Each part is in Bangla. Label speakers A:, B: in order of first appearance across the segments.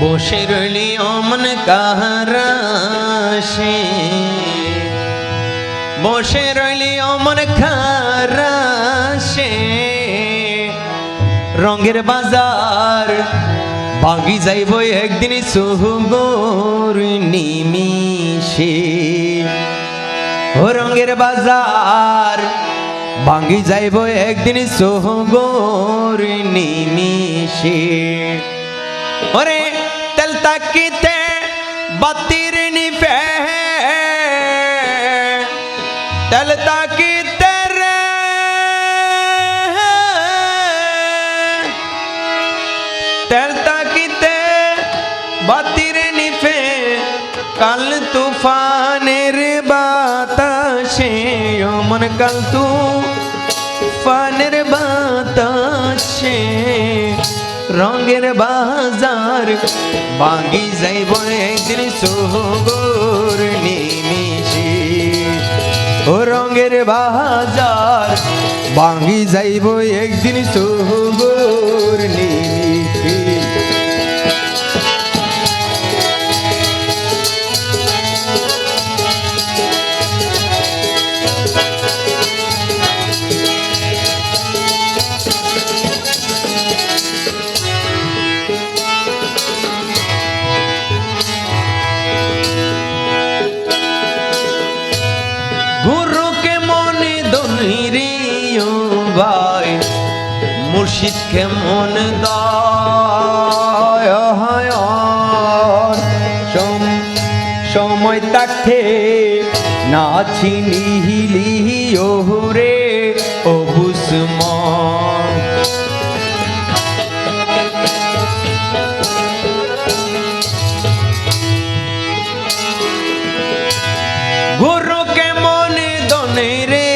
A: বসে রইলি অমন কাহারাসে বসে রইলি অমন খারাসে রঙের বাজার ভাঙি যাইব একদিন সুহুগোর নিমিশে ও রঙের বাজার ভাঙি যাইব একদিন সোহগোর ওরে তেল তাকিতে বাতির নিফে তেল তাকিতে রে তেল তাকিতে বাতির নিফে কাল তুফানের বাতাসে অমন কাল তুফানের বাতাসে রঙের বাজার বাগি যাইব একদিন সোগর নিমিশে ও রঙের বাজার বাগি যাইব একদিন সোগর মুর্শিদকে মন দায় সময় তাকে না চিনিলি ওরে ও বুসমান গুরুকে মনে দনে রে,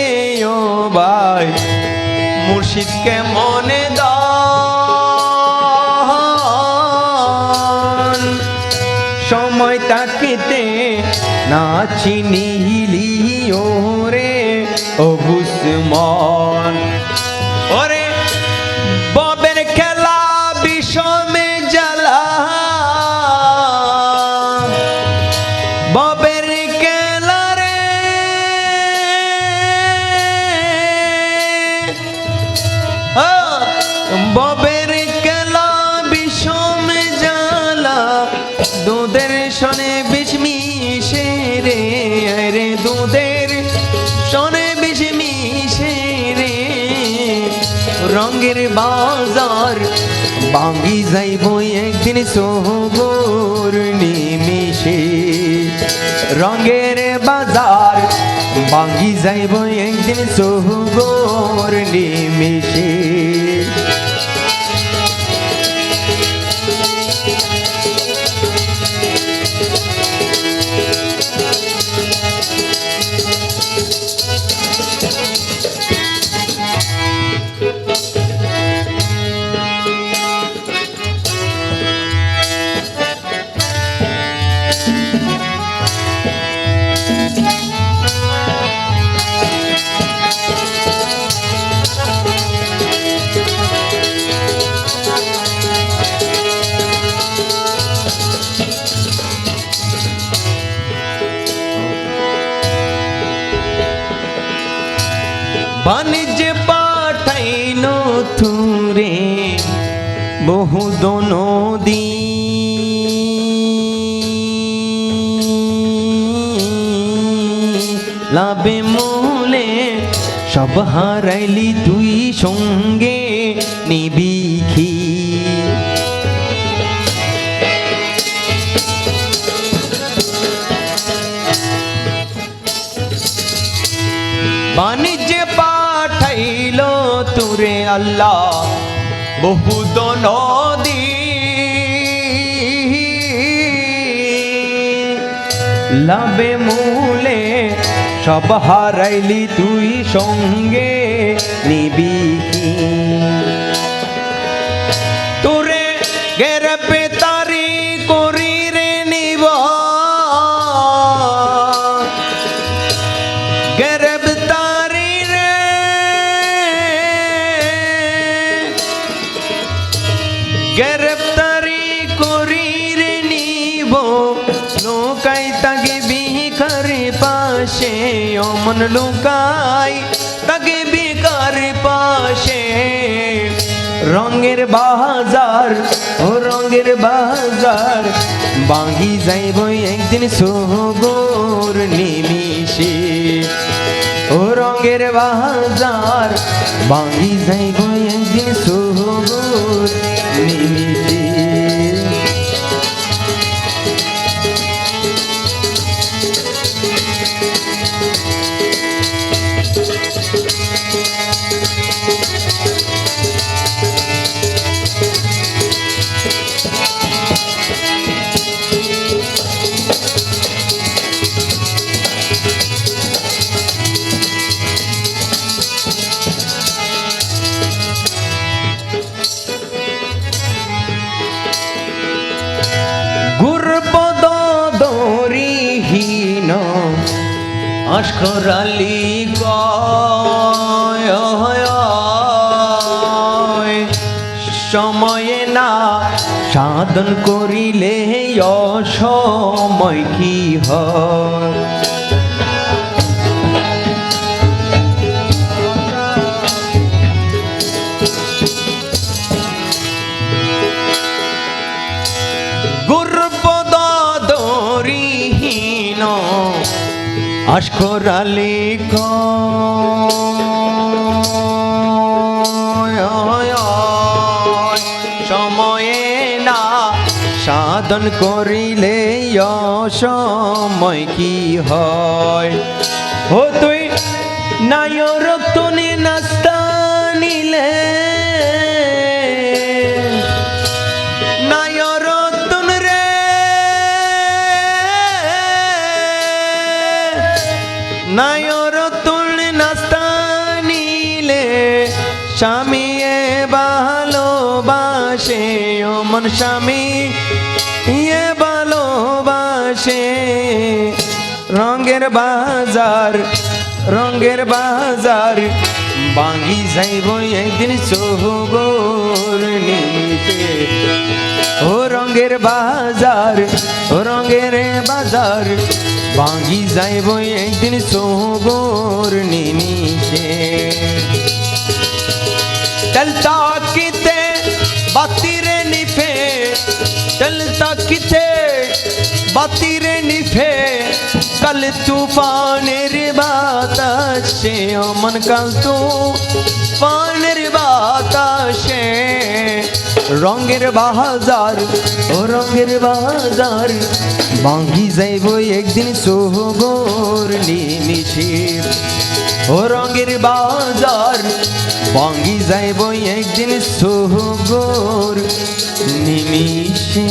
A: ও ভাই মুর্শিদকে মনে না চিনিলি রে ও বুসমান রঙের বাজার ভাঙ্গি যাইব একদিন সোহর নিমিশে রঙের বাজার ভাঙ্গি যাইব একদিন সোহর নিমিশে বাণিজ্য পাঠাইল তুরে বহু নদী লাভে মোলে সব হারাইলি তুই সঙ্গে নিবিখি আল্লাহ বহুত নদী। লাবে মূলে সব হারাইলি তুই সঙ্গে নিবি অমন লুকাই তাকে বেকার পাশে রঙের বাজার ও রঙের বাজার বাঙ্গি যাইব একদিন সোগর নিমিশে ও রঙের বাজার বাঙ্গি যাইব অস্কর আলী সময়ে না সাধন করিলে অসময় কি হয়? আশকরালি সময়ে না সাধন করিলে সময় কি হয়? ও তুই নায়র এমন স্বামী ইয়ে ভালোবাসে। রঙের বাজার রঙের বাজার বাঙ্গি যাইব একদিন সহবর নিতে ও রঙের বাজার ও রঙের বাজার বাঙ্গি যাইব একদিন সহবর নিমিষে চলতা কিছে বাতিরে নিফে কাল তুফানের বাতাসে, অমন কাল তো পানের বাতাসে। রঙের বাজার ও রঙের বাজার বাঙ্গি যাইব একদিন সোহগর নিমিছে ও রঙের বাজার বাঙ্গি যাইব একদিন সোহগর নিমিছি